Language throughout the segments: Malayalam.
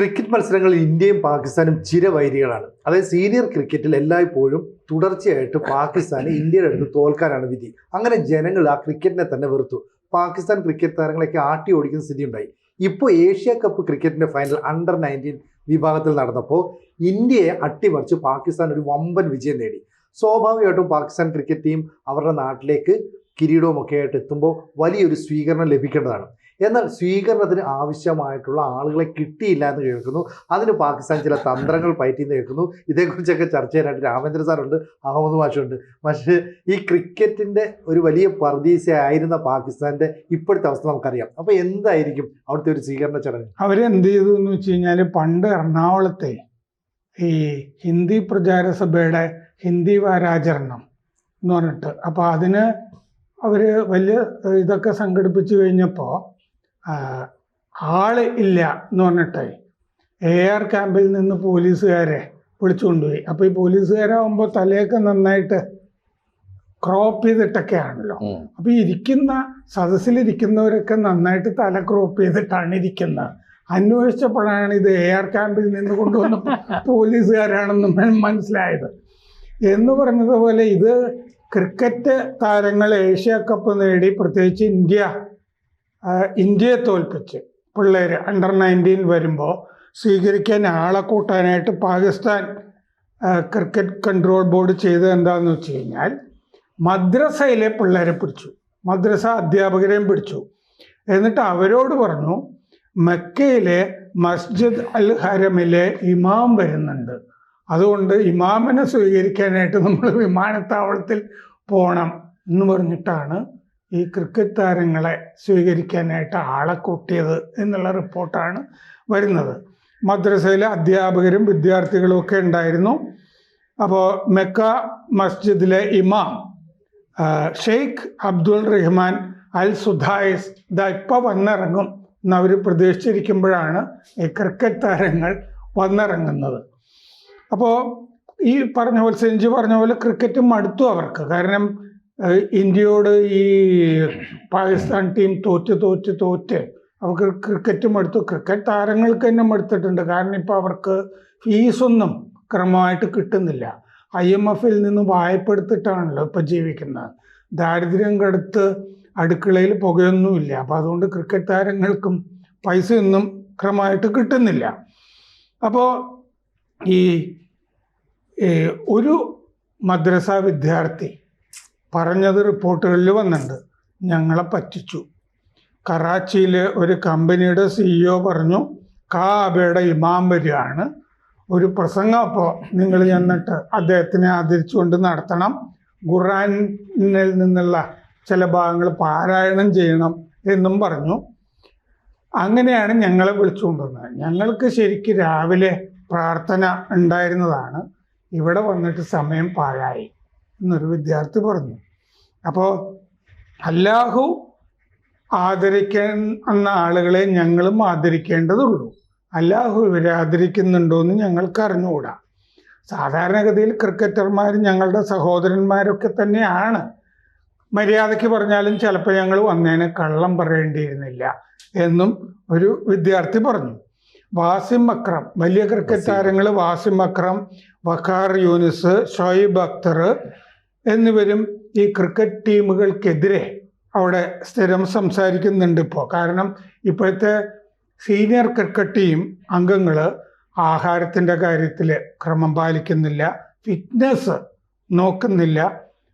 ക്രിക്കറ്റ് മത്സരങ്ങളിൽ ഇന്ത്യയും പാകിസ്ഥാനും ചിരവൈരികളാണ്. അതായത് സീനിയർ ക്രിക്കറ്റിൽ എല്ലായ്പ്പോഴും തുടർച്ചയായിട്ട് പാകിസ്ഥാന് ഇന്ത്യയുടെ അടുത്ത് തോൽക്കാനാണ് വിധി. അങ്ങനെ ജനങ്ങൾ ആ ക്രിക്കറ്റിനെ തന്നെ വെറുത്തു. പാകിസ്ഥാൻ ക്രിക്കറ്റ് താരങ്ങളെയൊക്കെ ആട്ടി ഓടിക്കുന്ന സ്ഥിതി ഉണ്ടായി ഇപ്പോൾ ഏഷ്യ കപ്പ് ക്രിക്കറ്റിന്റെ ഫൈനൽ അണ്ടർ നയന്റീൻ വിഭാഗത്തിൽ നടന്നപ്പോൾ ഇന്ത്യയെ അട്ടിമറിച്ച് പാകിസ്ഥാൻ ഒരു വമ്പൻ വിജയം നേടി. സ്വാഭാവികമായിട്ടും പാകിസ്ഥാൻ ക്രിക്കറ്റ് ടീം അവരുടെ നാട്ടിലേക്ക് കിരീടവുമൊക്കെ ആയിട്ട് എത്തുമ്പോൾ വലിയൊരു സ്വീകരണം ലഭിക്കേണ്ടതാണ്. എന്നാൽ സ്വീകരണത്തിന് ആവശ്യമായിട്ടുള്ള ആളുകളെ കിട്ടിയില്ല എന്ന് കേൾക്കുന്നു. അതിന് പാകിസ്ഥാൻ ചില തന്ത്രങ്ങൾ പയറ്റിന്ന് കേൾക്കുന്നു. ഇതേക്കുറിച്ചൊക്കെ ചർച്ച ചെയ്യാനായിട്ട് രാമേന്ദ്ര സാറുണ്ട് അഹമ്മദ് മാഷുണ്ട്. പക്ഷേ ഈ ക്രിക്കറ്റിന്റെ ഒരു വലിയ പർദീസയായിരുന്ന പാകിസ്ഥാന്റെ ഇപ്പോഴത്തെ അവസ്ഥ നമുക്കറിയാം. അപ്പോൾ എന്തായിരിക്കും അവിടുത്തെ ഒരു സ്വീകരണ ചടങ്ങ്? അവരെന്ത് ചെയ്തു എന്ന് വെച്ച് കഴിഞ്ഞാൽ പണ്ട് എറണാകുളത്തെ ഈ ഹിന്ദി പ്രചാര സഭയുടെ ഹിന്ദി വാരാചരണം എന്ന് പറഞ്ഞിട്ട്. അപ്പോൾ അതിന് അവർ വലിയ ഇതൊക്കെ സംഘടിപ്പിച്ചു കഴിഞ്ഞപ്പോൾ ആൾ ഇല്ല എന്ന് പറഞ്ഞിട്ട് എ ആർ ക്യാമ്പിൽ നിന്ന് പോലീസുകാരെ വിളിച്ചുകൊണ്ടുപോയി. അപ്പോൾ ഈ പോലീസുകാരാകുമ്പോൾ തലയൊക്കെ നന്നായിട്ട് ക്രോപ്പ് ചെയ്തിട്ടൊക്കെയാണല്ലോ. അപ്പൊ ഈ ഇരിക്കുന്ന സദസ്സിലിരിക്കുന്നവരൊക്കെ നന്നായിട്ട് തല ക്രോപ്പ് ചെയ്തിട്ടാണ് ഇരിക്കുന്നത് അന്വേഷിച്ചപ്പോഴാണ് ഇത് എ ആർ ക്യാമ്പിൽ നിന്ന് കൊണ്ടുവന്ന പോലീസുകാരാണെന്ന് മന- മനസ്സിലായത്. എന്ന് പറഞ്ഞതുപോലെ ഇത് ക്രിക്കറ്റ് താരങ്ങൾ ഏഷ്യ കപ്പ് നേടി പ്രത്യേകിച്ച് ഇന്ത്യ ഇന്ത്യയെ തോൽപ്പിച്ച് പിള്ളേർ അണ്ടർ നയന്റീൻ വരുമ്പോൾ സ്വീകരിക്കാൻ ആളെ കൂട്ടാനായിട്ട് പാകിസ്ഥാൻ ക്രിക്കറ്റ് കൺട്രോൾ ബോർഡ് ചെയ്തത് എന്താണെന്ന് വെച്ച് കഴിഞ്ഞാൽ മദ്രസയിലെ പിള്ളേരെ പിടിച്ചു. മദ്രസ അധ്യാപകരെയും പിടിച്ചു. എന്നിട്ട് അവരോട് പറഞ്ഞു മക്കയിലെ മസ്ജിദ് അൽ ഹരമിലെ ഇമാം വരുന്നുണ്ട്. അതുകൊണ്ട് ഇമാമിനെ സ്വീകരിക്കാനായിട്ട് നമ്മൾ വിമാനത്താവളത്തിൽ പോകണം എന്ന് പറഞ്ഞിട്ടാണ് ഈ ക്രിക്കറ്റ് താരങ്ങളെ സ്വീകരിക്കാനായിട്ട് ആളെ കൂട്ടിയത് എന്നുള്ള റിപ്പോർട്ടാണ് വരുന്നത്. മദ്രസയിലെ അധ്യാപകരും വിദ്യാർത്ഥികളും ഒക്കെ ഉണ്ടായിരുന്നു. അപ്പോൾ മെക്ക മസ്ജിദിലെ ഇമാം ഷെയ്ഖ് അബ്ദുൾ റഹ്മാൻ അൽ സുധായിസ് ഇതാ ഇപ്പോൾ വന്നിറങ്ങും എന്നവർ പ്രതീക്ഷിച്ചിരിക്കുമ്പോഴാണ് ഈ ക്രിക്കറ്റ് താരങ്ങൾ വന്നിറങ്ങുന്നത്. അപ്പോൾ ഈ പറഞ്ഞ പോലെ സെഞ്ചു പറഞ്ഞ പോലെ ക്രിക്കറ്റ് മടുത്തു അവർക്ക്. കാരണം ഇന്ത്യയോട് ഈ പാകിസ്ഥാൻ ടീം തോറ്റ് തോറ്റ് തോറ്റ് അവർക്ക് ക്രിക്കറ്റ് മടുത്തു. ക്രിക്കറ്റ് താരങ്ങൾക്ക് തന്നെ മടുത്തിട്ടുണ്ട്. കാരണം ഇപ്പോൾ അവർക്ക് ഫീസൊന്നും ക്രമമായിട്ട് കിട്ടുന്നില്ല. ഐ എം എഫിൽ നിന്ന് വായ്പെടുത്തിട്ടാണല്ലോ ഇപ്പം ജീവിക്കുന്നത്. ദാരിദ്ര്യം കടുത്ത് അടുക്കളയിൽ പുകയൊന്നുമില്ല. അപ്പം അതുകൊണ്ട് ക്രിക്കറ്റ് താരങ്ങൾക്കും പൈസയൊന്നും ക്രമമായിട്ട് കിട്ടുന്നില്ല. അപ്പോൾ ഈ ഒരു മദ്രസ വിദ്യാർത്ഥി പറഞ്ഞത് റിപ്പോർട്ടുകളിൽ വന്നിട്ടുണ്ട്. ഞങ്ങളെ പറ്റിച്ചു. കറാച്ചിയിലെ ഒരു കമ്പനിയുടെ സിഇഒ പറഞ്ഞു കാബയുടെ ഇമാം വരികയാണ്. ഒരു പ്രസംഗം അപ്പോൾ നിങ്ങൾ ചെന്നിട്ട് അദ്ദേഹത്തിനെ ആദരിച്ചുകൊണ്ട് നടത്തണം. ഖുറാനിൽ നിന്നുള്ള ചില ഭാഗങ്ങൾ പാരായണം ചെയ്യണം എന്നും പറഞ്ഞു. അങ്ങനെയാണ് ഞങ്ങളെ വിളിച്ചുകൊണ്ടുവന്നത്. ഞങ്ങൾക്ക് ശരിക്ക് രാവിലെ പ്രാർത്ഥന ഉണ്ടായിരുന്നതാണ്. ഇവിടെ വന്നിട്ട് സമയം പാഴായി എന്നൊരു വിദ്യാർത്ഥി പറഞ്ഞു. അപ്പോൾ അല്ലാഹു ആദരിക്കുന്ന ആളുകളെ ഞങ്ങളും ആദരിക്കേണ്ടതുള്ളൂ. അല്ലാഹു ഇവരെ ആദരിക്കുന്നുണ്ടോ എന്ന് ഞങ്ങൾക്ക് അറിഞ്ഞുകൂടാ. സാധാരണഗതിയിൽ ക്രിക്കറ്റർമാർ ഞങ്ങളുടെ സഹോദരന്മാരൊക്കെ തന്നെയാണ്. മര്യാദയ്ക്ക് പറഞ്ഞാലും ചിലപ്പോൾ ഞങ്ങൾ വന്നതിന് കള്ളം പറയേണ്ടിയിരുന്നില്ല എന്നും ഒരു വിദ്യാർത്ഥി പറഞ്ഞു. വാസിം അക്രം. വലിയ ക്രിക്കറ്റ്. താരങ്ങൾ വാസിം അക്രം വഖാർ യൂനിസ് ഷോയിബ് അക്തർ എന്നിവരും ഈ ക്രിക്കറ്റ് ടീമുകൾക്കെതിരെ അവിടെ സ്ഥിരം സംസാരിക്കുന്നുണ്ട് ഇപ്പോൾ കാരണം ഇപ്പോഴത്തെ സീനിയർ ക്രിക്കറ്റ് ടീം അംഗങ്ങൾ ആഹാരത്തിന്റെ കാര്യത്തിൽ ക്രമം പാലിക്കുന്നില്ല ഫിറ്റ്നസ് നോക്കുന്നില്ല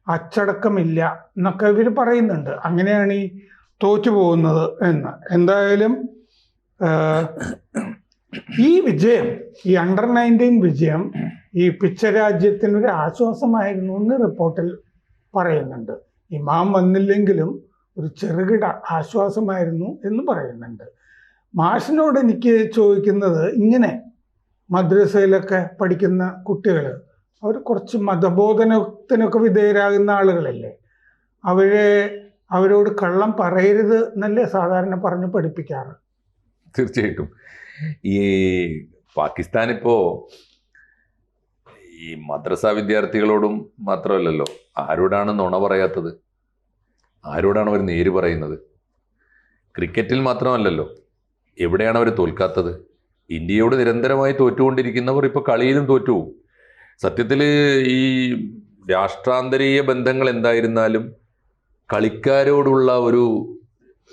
അച്ചടക്കമില്ല എന്നൊക്കെ ഇവർ പറയുന്നുണ്ട്. അങ്ങനെയാണ് ഈ തോറ്റു പോകുന്നത് എന്ന്. എന്തായാലും ഈ വിജയം ഈ അണ്ടർ നയന്റീൻ വിജയം ഈ പിച്ച രാജ്യത്തിനൊരു ആശ്വാസമായിരുന്നു എന്ന് റിപ്പോർട്ടിൽ പറയുന്നുണ്ട്. ഇമാം വന്നില്ലെങ്കിലും ഒരു ചെറുകിട ആശ്വാസമായിരുന്നു എന്ന് പറയുന്നുണ്ട്. മാഷിനോട് എനിക്ക് ചോദിക്കുന്നത് ഇങ്ങനെ മദ്രസയിലൊക്കെ പഠിക്കുന്ന കുട്ടികൾ അവർ കുറച്ച് മതബോധനത്തിനൊക്കെ വിധേയരാകുന്ന ആളുകളല്ലേ? അവരെ അവരോട് കള്ളം പറയരുത് എന്നല്ലേ സാധാരണ പറഞ്ഞ് പഠിപ്പിക്കാറ്? തീർച്ചയായിട്ടും. ഈ പാകിസ്ഥാൻ ഇപ്പോ ഈ മദ്രസ വിദ്യാർത്ഥികളോടും മാത്രമല്ലല്ലോ ആരോടാണ് നുണ പറയാത്തത്? ആരോടാണ് അവർ നേര് പറയുന്നത്? ക്രിക്കറ്റിൽ മാത്രമല്ലല്ലോ എവിടെയാണ് അവർ തോൽക്കാത്തത്? ഇന്ത്യയോട് നിരന്തരമായി തോറ്റുകൊണ്ടിരിക്കുന്നവർ ഇപ്പോൾ കളിയിലും തോറ്റു സത്യത്തിൽ ഈ രാഷ്ട്രാന്തരീയ ബന്ധങ്ങൾ എന്തായിരുന്നാലും കളിക്കാരോടുള്ള ഒരു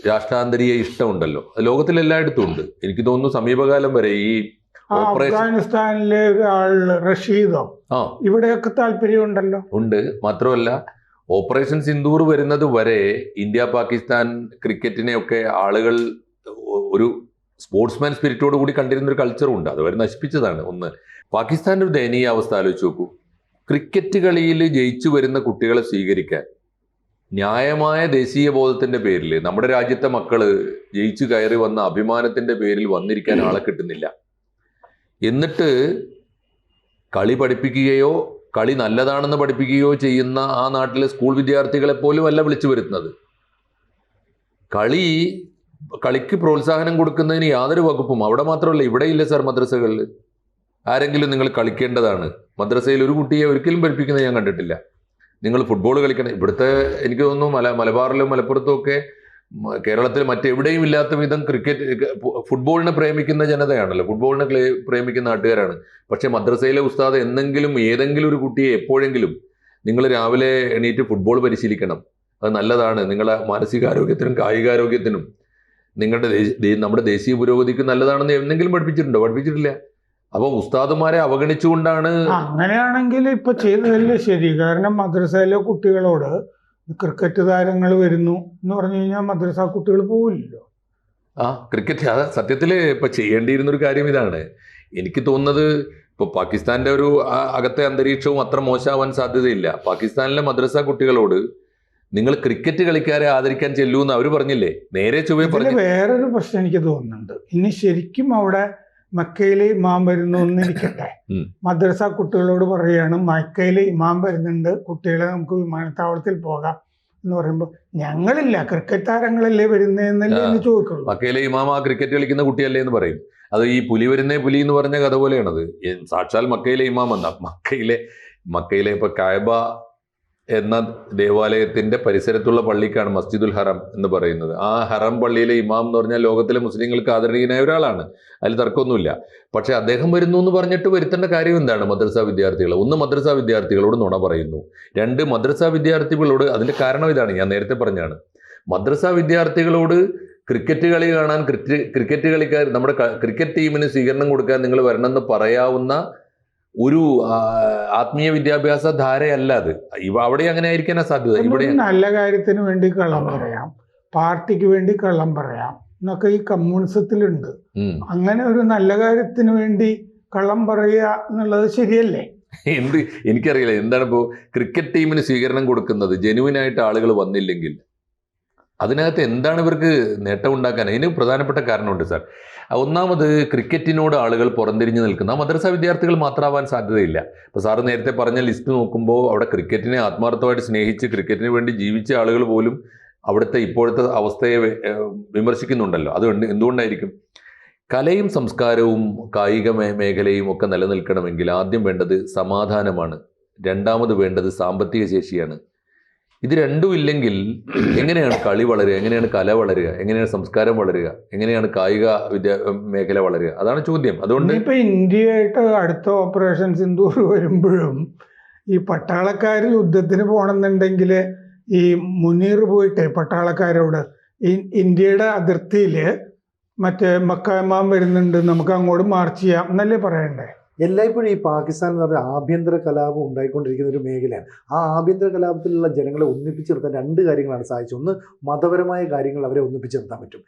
രാഷ്ട്രാന്തരീയ ഇഷ്ടമുണ്ടല്ലോ. അത് ലോകത്തിൽ എല്ലായിടത്തും ഉണ്ട്. എനിക്ക് തോന്നുന്നു സമീപകാലം വരെ ഈ അഫ്ഗാനിസ്ഥാനിലെ റഷീദോ. ഇവിടെയൊക്കെ താല്പര്യമുണ്ടല്ലോ. ഉണ്ട്. മാത്രമല്ല ഓപ്പറേഷൻ സിന്ദൂർ വരുന്നത് വരെ ഇന്ത്യ പാകിസ്ഥാൻ ക്രിക്കറ്റിനെയൊക്കെ ആളുകൾ ഒരു സ്പോർട്സ്മാൻ സ്പിരിറ്റോട് കൂടി കണ്ടിരുന്ന ഒരു കൾച്ചറും ഉണ്ട് അതുവരെ നശിപ്പിച്ചതാണ്. ഒന്ന് പാകിസ്ഥാന്റെ ഒരു ദയനീയ അവസ്ഥ ആലോചിച്ച് നോക്കൂ. ക്രിക്കറ്റ് കളിയിൽ ജയിച്ചു വരുന്ന കുട്ടികളെ സ്വീകരിക്കാൻ ന്യായമായ ദേശീയ ബോധത്തിന്റെ പേരിൽ നമ്മുടെ രാജ്യത്തെ മക്കൾ ജയിച്ചു കയറി വന്ന അഭിമാനത്തിന്റെ പേരിൽ വന്നിരിക്കാൻ ആളെ കിട്ടുന്നില്ല. എന്നിട്ട് കളി പഠിപ്പിക്കുകയോ കളി നല്ലതാണെന്ന് പഠിപ്പിക്കുകയോ ചെയ്യുന്ന ആ നാട്ടിലെ സ്കൂൾ വിദ്യാർത്ഥികളെ പോലും അല്ല വിളിച്ചു വരുത്തുന്നത്. കളി കളിക്ക് പ്രോത്സാഹനം കൊടുക്കുന്നതിന് യാതൊരു വകുപ്പും അവിടെ മാത്രമല്ല ഇവിടെ ഇല്ല സാർ മദ്രസകളിൽ ആരെങ്കിലും നിങ്ങൾ കളിക്കേണ്ടതാണ്. മദ്രസയിൽ ഒരു കുട്ടിയെ ഒരിക്കലും പഠിപ്പിക്കുന്നത് ഞാൻ കണ്ടിട്ടില്ല. നിങ്ങൾ ഫുട്ബോൾ കളിക്കണം ഇവിടുത്തെ എനിക്ക് തോന്നുന്നു മല മലബാറിലും മലപ്പുറത്തും ഒക്കെ കേരളത്തിൽ മറ്റെവിടെയും ഇല്ലാത്ത വിധം ക്രിക്കറ്റ് ഫുട്ബോളിനെ പ്രേമിക്കുന്ന ജനതയാണല്ലോ. ഫുട്ബോളിനെ പ്രേമിക്കുന്ന നാട്ടുകാരാണ്. പക്ഷെ മദ്രസയിലെ ഉസ്താദ് എന്നെങ്കിലും ഏതെങ്കിലും ഒരു കുട്ടിയെ എപ്പോഴെങ്കിലും നിങ്ങൾ രാവിലെ എണീറ്റ് ഫുട്ബോൾ പരിശീലിക്കണം. അത് നല്ലതാണ്. നിങ്ങളെ മാനസികാരോഗ്യത്തിനും കായികാരോഗ്യത്തിനും നിങ്ങളുടെ നമ്മുടെ ദേശീയ പുരോഗതിക്ക് നല്ലതാണെന്ന് എന്തെങ്കിലും പഠിപ്പിച്ചിട്ടുണ്ടോ? പഠിപ്പിച്ചിട്ടില്ല. അപ്പോൾ ഉസ്താദുമാരെ അവഗണിച്ചുകൊണ്ടാണ് അങ്ങനെയാണെങ്കിൽ ഇപ്പൊ ചെയ്തതല്ലേ ശരി? കാരണം മദ്രസയിലെ കുട്ടികളോട് ക്രിക്കറ്റ് താരങ്ങൾ വരുന്നു എന്ന് പറഞ്ഞു കഴിഞ്ഞാൽ മദ്രസ കുട്ടികൾ പോവില്ലല്ലോ. ആ ക്രിക്കറ്റ് അത് സത്യത്തിൽ ഇപ്പൊ ചെയ്യേണ്ടിയിരുന്ന ഒരു കാര്യം ഇതാണ്. എനിക്ക് തോന്നുന്നത് ഇപ്പൊ പാകിസ്ഥാന്റെ ഒരു അകത്തെ അന്തരീക്ഷവും അത്ര മോശമാവാൻ സാധ്യതയില്ല. പാകിസ്ഥാനിലെ മദ്രസ കുട്ടികളോട് നിങ്ങൾ ക്രിക്കറ്റ് കളിക്കാരെ ആദരിക്കാൻ ചെല്ലൂ എന്ന് അവർ പറഞ്ഞില്ലേ? നേരെ ചൊവ്വേ പറഞ്ഞു വേറൊരു പ്രശ്നം എനിക്ക് തോന്നുന്നുണ്ട്. ഇനി ശരിക്കും അവിടെ മക്കയിലെ ഇമാം വരുന്നു എന്നിരിക്കട്ടെ. മദ്രസ കുട്ടികളോട് പറയുകയാണ് മക്കയിലെ ഇമാം വരുന്നുണ്ട് കുട്ടികളെ നമുക്ക് വിമാനത്താവളത്തിൽ പോകാം എന്ന് പറയുമ്പോൾ ഞങ്ങളില്ല ക്രിക്കറ്റ് താരങ്ങളല്ലേ വരുന്നതെന്നല്ലേ എന്ന് ചോദിക്കുള്ളൂ. മക്കയിലെ ഇമാം ആ ക്രിക്കറ്റ് കളിക്കുന്ന കുട്ടിയല്ലേ എന്ന് പറയും. അത് ഈ പുലി വരുന്നേ പുലി എന്ന് പറഞ്ഞ കഥ പോലെയാണത്. സാക്ഷാൽ മക്കയിലെ ഇമാം എന്നാ. മക്കയിലെ മക്കയിലെ ഇപ്പൊ കായബ എന്ന ദേവാലയത്തിന്റെ പരിസരത്തുള്ള പള്ളിക്കാണ് മസ്ജിദുൽ ഹറം എന്ന് പറയുന്നത്. ആ ഹറം പള്ളിയിലെ ഇമാം എന്ന് പറഞ്ഞാൽ ലോകത്തിലെ മുസ്ലിങ്ങൾക്ക് ആദരണീയനായ ഒരാളാണ്. അതിൽ തർക്കമൊന്നുമില്ല. പക്ഷേ അദ്ദേഹം വരുന്നു എന്ന് പറഞ്ഞിട്ട് വരുത്തേണ്ട കാര്യം എന്താണ്? മദ്രസ വിദ്യാർത്ഥികൾ. ഒന്ന് മദ്രസ വിദ്യാർത്ഥികളോട് നുണ പറയുന്നു. രണ്ട് മദ്രസ വിദ്യാർത്ഥികളോട് അതിന്റെ കാരണം ഇതാണ്. ഞാൻ നേരത്തെ പറഞ്ഞാണ്. മദ്രസ വിദ്യാർത്ഥികളോട് ക്രിക്കറ്റ് കളി കാണാൻ ക്രിക്കറ്റ് ക്രിക്കറ്റ് കളിക്കാർ നമ്മുടെ ക്രിക്കറ്റ് ടീമിന് സ്വീകരണം കൊടുക്കാൻ നിങ്ങൾ വരണമെന്ന് പറയാവുന്ന ഒരു ആത്മീയ വിദ്യാഭ്യാസ ധാരയല്ല അത്. ഇവ അവിടെ അങ്ങനെ ആയിരിക്കാനാ സാധ്യത. ഇവിടെ നല്ല കാര്യത്തിന് വേണ്ടി കള്ളം പറയാം. പാർട്ടിക്ക് വേണ്ടി കള്ളം പറയാം. എന്നൊക്കെ ഈ കമ്മ്യൂണിസത്തിലുണ്ട്. അങ്ങനെ ഒരു നല്ല കാര്യത്തിന് വേണ്ടി കള്ളം പറയുക എന്നുള്ളത് ശരിയല്ലേ? എന്ത് എനിക്കറിയില്ല. എന്താണ് ഇപ്പോൾ ക്രിക്കറ്റ് ടീമിന് സ്വീകരണം കൊടുക്കുന്നത്? ജെനുവിനായിട്ട് ആളുകൾ വന്നില്ലെങ്കിൽ അതിനകത്ത് എന്താണ് ഇവർക്ക് നേട്ടം ഉണ്ടാക്കാൻ? അതിന് പ്രധാനപ്പെട്ട കാരണമുണ്ട് സാർ. ഒന്നാമത് ക്രിക്കറ്റിനോട് ആളുകൾ പുറംതിരിഞ്ഞ് നിൽക്കുന്ന മദ്രസ വിദ്യാർത്ഥികൾ മാത്രമാവാൻ സാധ്യതയില്ല. ഇപ്പോൾ സാറ് നേരത്തെ പറഞ്ഞ ലിസ്റ്റ് നോക്കുമ്പോൾ അവിടെ ക്രിക്കറ്റിനെ ആത്മാർത്ഥമായിട്ട് സ്നേഹിച്ച് ക്രിക്കറ്റിന് വേണ്ടി ജീവിച്ച ആളുകൾ പോലും അവിടുത്തെ ഇപ്പോഴത്തെ അവസ്ഥയെ വിമർശിക്കുന്നുണ്ടല്ലോ. അത് എന്തുകൊണ്ടായിരിക്കും? കലയും സംസ്കാരവും കായിക മേഖലയും ഒക്കെ നിലനിൽക്കണമെങ്കിൽ ആദ്യം വേണ്ടത് സമാധാനമാണ്. രണ്ടാമത് വേണ്ടത് സാമ്പത്തിക ശേഷിയാണ്. ഇത് രണ്ടും ഇല്ലെങ്കിൽ എങ്ങനെയാണ് കളി വളരുക? എങ്ങനെയാണ് കല വളരുക? എങ്ങനെയാണ് സംസ്കാരം വളരുക? എങ്ങനെയാണ് കായിക വിദ്യാ മേഖല വളരുക? അതാണ് ചോദ്യം. അതുകൊണ്ട് ഇപ്പൊ ഇന്ത്യയായിട്ട് അടുത്ത ഓപ്പറേഷൻ സിന്ദൂർ വരുമ്പോഴും ഈ പട്ടാളക്കാർ യുദ്ധത്തിന് പോകണമെന്നുണ്ടെങ്കിൽ ഈ മുനീർ പോയിട്ട് പട്ടാളക്കാരോട്. ഇന്ത്യയുടെ അതിർത്തിയിൽ മറ്റേ മക്കാമാൻ വരുന്നുണ്ട്. നമുക്ക് അങ്ങോട്ട് മാർച്ച് ചെയ്യാം എന്നല്ലേ പറയണ്ടേ? എല്ലായ്പ്പോഴും ഈ പാകിസ്ഥാൻ എന്ന് പറഞ്ഞാൽ ആഭ്യന്തര കലാപം ഉണ്ടായിക്കൊണ്ടിരിക്കുന്ന ഒരു മേഖലയാണ്. ആ ആഭ്യന്തര കലാപത്തിലുള്ള ജനങ്ങളെ ഒന്നിപ്പിച്ച് നിർത്താൻ രണ്ട് കാര്യങ്ങളാണ് സാധിച്ചത്. ഒന്ന് മതപരമായ കാര്യങ്ങൾ അവരെ ഒന്നിപ്പിച്ച് നിർത്താൻ പറ്റും.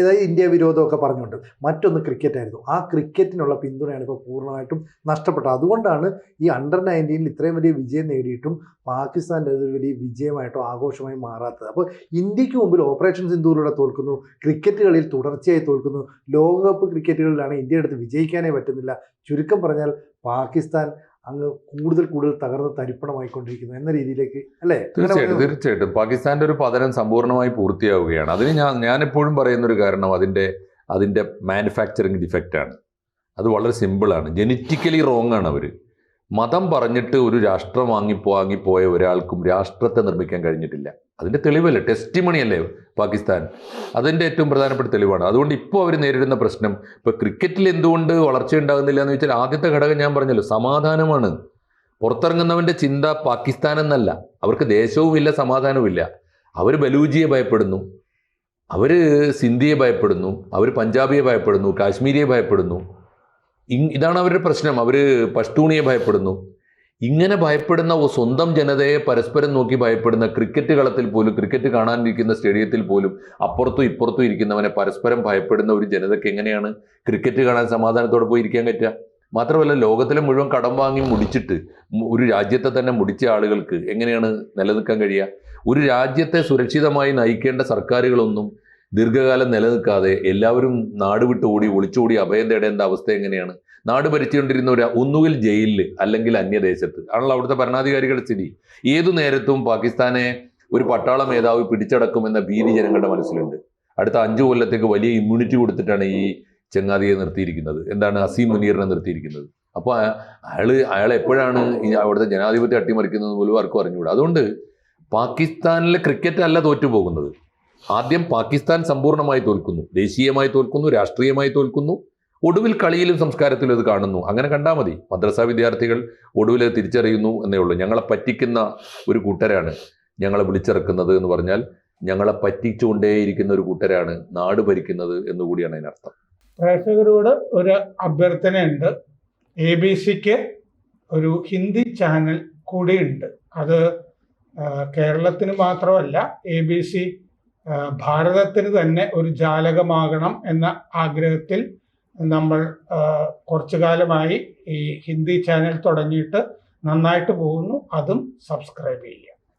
അതായത് ഇന്ത്യ വിരോധമൊക്കെ പറഞ്ഞുകൊണ്ട് മറ്റൊന്ന് ക്രിക്കറ്റായിരുന്നു ആ ക്രിക്കറ്റിനുള്ള പിന്തുണയാണ് ഇപ്പോൾ പൂർണമായിട്ടും നഷ്ടപ്പെട്ടത്. അതുകൊണ്ടാണ് ഈ അണ്ടർ നയന്റീനിൽ ഇത്രയും വലിയ വിജയം നേടിയിട്ടും പാകിസ്ഥാന്റെ ഒരു വലിയ വിജയമായിട്ടോ ആഘോഷമായി മാറാത്തത്. അപ്പോൾ ഇന്ത്യയ്ക്ക് മുമ്പിൽ ഓപ്പറേഷൻ സിന്ധുവിലൂടെ തോൽക്കുന്നു ക്രിക്കറ്റ് കളിയിൽ തുടർച്ചയായി തോൽക്കുന്നു. ലോകകപ്പ് ക്രിക്കറ്റുകളിലാണ് ഇന്ത്യയുടെ അടുത്ത് വിജയിക്കാനേ പറ്റുന്നില്ല. ചുരുക്കം പറഞ്ഞാൽ പാകിസ്ഥാൻ അങ്ങ് കൂടുതൽ കൂടുതൽ തകർന്ന് തരിപ്പണമായിക്കൊണ്ടിരിക്കുന്നു എന്ന രീതിയിലേക്ക് അല്ലേ? തീർച്ചയായിട്ടും തീർച്ചയായിട്ടും. പാകിസ്ഥാന്റെ ഒരു പതനം സമ്പൂർണമായി പൂർത്തിയാവുകയാണ്. അതിന് ഞാൻ ഞാൻ എപ്പോഴും പറയുന്ന ഒരു കാരണം അതിന്റെ അതിന്റെ മാനുഫാക്ചറിങ് ഡിഫക്റ്റ് ആണ്. അത് വളരെ സിമ്പിളാണ് ജനറ്റിക്കലി റോങ് ആണ് അവർ മതം പറഞ്ഞിട്ട് ഒരു രാഷ്ട്രം വാങ്ങിപ്പോ വാങ്ങിപ്പോയ ഒരാൾക്കും രാഷ്ട്രത്തെ നിർമ്മിക്കാൻ കഴിഞ്ഞിട്ടില്ല. അതിന്റെ തെളിവല്ലേ? ടെസ്റ്റ് മണിയല്ലേ പാകിസ്ഥാൻ? അതിന്റെ ഏറ്റവും പ്രധാനപ്പെട്ട തെളിവാണ്. അതുകൊണ്ട് ഇപ്പോൾ അവർ നേരിടുന്ന പ്രശ്നം ഇപ്പോൾ ക്രിക്കറ്റിൽ എന്തുകൊണ്ട് വളർച്ച ഉണ്ടാകുന്നില്ല എന്ന് വെച്ചാൽ ആദ്യത്തെ ഘടകം ഞാൻ പറഞ്ഞല്ലോ സമാധാനമാണ്. പുറത്തിറങ്ങുന്നവന്റെ ചിന്ത പാകിസ്ഥാൻ എന്നല്ല. അവർക്ക് ദേശവുമില്ല സമാധാനവുമില്ല അവർ ബലൂജിയെ ഭയപ്പെടുന്നു. അവർ സിന്ധിയെ ഭയപ്പെടുന്നു. അവർ പഞ്ചാബിയെ ഭയപ്പെടുന്നു. കാശ്മീരിയെ ഭയപ്പെടുന്നു. ഇതാണ് അവരുടെ പ്രശ്നം. അവർ പഷ്തൂണിയെ ഭയപ്പെടുന്നു. ഇങ്ങനെ ഭയപ്പെടുന്ന സ്വന്തം ജനതയെ പരസ്പരം നോക്കി ഭയപ്പെടുന്ന ക്രിക്കറ്റ് കളത്തിൽ പോലും ക്രിക്കറ്റ് കാണാനിരിക്കുന്ന സ്റ്റേഡിയത്തിൽ പോലും അപ്പുറത്തും ഇപ്പുറത്തും ഇരിക്കുന്നവനെ പരസ്പരം ഭയപ്പെടുന്ന ഒരു ജനതയ്ക്ക് എങ്ങനെയാണ് ക്രിക്കറ്റ് കാണാൻ സമാധാനത്തോടെ പോയി ഇരിക്കാൻ പറ്റുക? മാത്രമല്ല ലോകത്തിലെ മുഴുവൻ കടം വാങ്ങി മുടിച്ചിട്ട് ഒരു രാജ്യത്തെ തന്നെ മുടിച്ച ആളുകൾക്ക് എങ്ങനെയാണ് നിലനിൽക്കാൻ കഴിയുക? ഒരു രാജ്യത്തെ സുരക്ഷിതമായി നയിക്കേണ്ട സർക്കാരുകളൊന്നും ദീർഘകാലം നിലനിൽക്കാതെ എല്ലാവരും നാട് വിട്ട് ഓടി ഒളിച്ചോടി അഭയം തേടേണ്ട അവസ്ഥ എങ്ങനെയാണ്? നാട് ഭരിച്ചുകൊണ്ടിരുന്ന ഒരു ഒന്നുകിൽ ജയിലിൽ അല്ലെങ്കിൽ അന്യദേശത്ത്. ആണല്ലോ അവിടുത്തെ ഭരണാധികാരികളുടെ സ്ഥിതി. ഏതു നേരത്തും പാകിസ്ഥാനെ ഒരു പട്ടാള മേധാവി പിടിച്ചടക്കുമെന്ന ഭീതി ജനങ്ങളുടെ മനസ്സിലുണ്ട്. അടുത്ത അഞ്ചു കൊല്ലത്തേക്ക് വലിയ ഇമ്മ്യൂണിറ്റി കൊടുത്തിട്ടാണ് ഈ ചങ്ങാതിയെ നിർത്തിയിരിക്കുന്നത്. എന്താണ് അസീം മുനീറിനെ നിർത്തിയിരിക്കുന്നത്? അപ്പോൾ അയാൾ അയാൾ എപ്പോഴാണ് ഈ അവിടുത്തെ ജനാധിപത്യം അട്ടിമറിക്കുന്നത് പോലും ആർക്കും അറിഞ്ഞുകൂടാ. അതുകൊണ്ട് പാകിസ്ഥാനിലെ ക്രിക്കറ്റ് അല്ല തോറ്റുപോകുന്നത്. ആദ്യം പാകിസ്ഥാൻ സമ്പൂർണമായി തോൽക്കുന്നു. ദേശീയമായി തോൽക്കുന്നു രാഷ്ട്രീയമായി തോൽക്കുന്നു. ഒടുവിൽ കളിയിലും സംസ്കാരത്തിലും ഇത് കാണുന്നു. അങ്ങനെ കണ്ടാൽ മതി. മദ്രസ വിദ്യാർത്ഥികൾ ഒടുവിൽ തിരിച്ചറിയുന്നു എന്നേ ഉള്ളൂ. ഞങ്ങളെ പറ്റിക്കുന്ന ഒരു കൂട്ടരാണ് ഞങ്ങളെ വിളിച്ചിറക്കുന്നത് എന്ന് പറഞ്ഞാൽ ഞങ്ങളെ പറ്റിച്ചുകൊണ്ടേയിരിക്കുന്ന ഒരു കൂട്ടരാണ് നാട് ഭരിക്കുന്നത് എന്നുകൂടിയാണ് അതിനർത്ഥം. പ്രേക്ഷകരോട് ഒരു അഭ്യർത്ഥനയുണ്ട്. എ ബി സിക്ക് ഒരു ഹിന്ദി ചാനൽ കൂടിയുണ്ട്. അത് കേരളത്തിന് മാത്രമല്ല എ ബി സി ഭാരതത്തിന് തന്നെ ഒരു ജാലകമാകണം എന്ന ആഗ്രഹത്തിൽ നമ്മൾ കുറച്ചു കാലമായി ഈ ഹിന്ദി ചാനൽ തുടങ്ങിയിട്ട് നന്നായിട്ട് പോകുന്നു. അതും സബ്സ്ക്രൈബ് ചെയ്യുക.